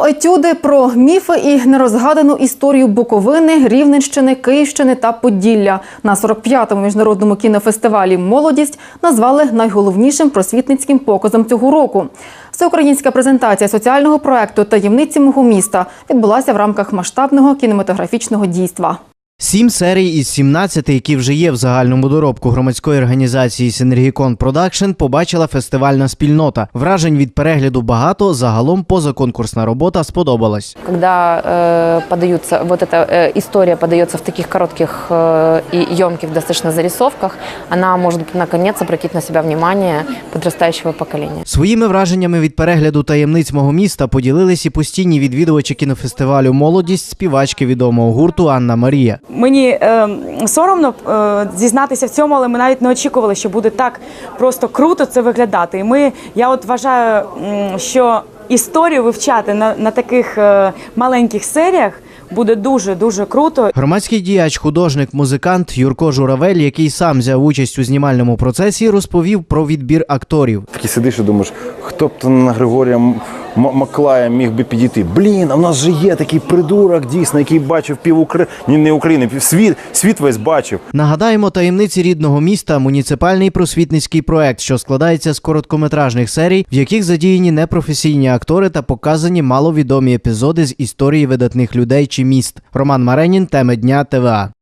Кіноетюди про міфи і нерозгадану історію Буковини, Рівненщини, Київщини та Поділля на 45-му міжнародному кінофестивалі Молодість назвали найголовнішим просвітницьким показом цього року. Всеукраїнська презентація соціального проекту Таємниці мого міста відбулася в рамках масштабного кінематографічного дійства. Сім серій із 17, які вже є в загальному доробку громадської організації Синергікон Продакшн, побачила фестивальна спільнота. Вражень від перегляду багато. Загалом позаконкурсна робота сподобалась. Когда э, подаются, вот эта э, история подается в таких коротких э, и емких достаточно зарисовках, она может наконец обратить на себя внимание подрастающего поколения. Своїми враженнями від перегляду таємниць мого міста поділились і постійні відвідувачі кінофестивалю Молодість співачки відомого гурту Анна Марія. Мені е, соромно е, зізнатися в цьому, але ми навіть не очікували, що буде так просто круто це виглядати. І ми, я от вважаю, що історію вивчати на, на таких е, маленьких серіях буде дуже дуже круто. Громадський діяч, художник, музикант Юрко Журавель, який сам взяв участь у знімальному процесі, розповів про відбір акторів. Такий сидиш і думаєш, хто б то на Григорія Маклая міг би підійти. Блін, а в нас же є такий придурок, дійсно, який бачив пів України, ні, не України, пів світ, світ весь бачив. Нагадаємо, таємниці рідного міста муніципальний просвітницький проект, що складається з короткометражних серій, в яких задіяні непрофесійні актори та показані маловідомі епізоди з історії видатних людей чи міст. Роман Маренін, теми дня ТВА.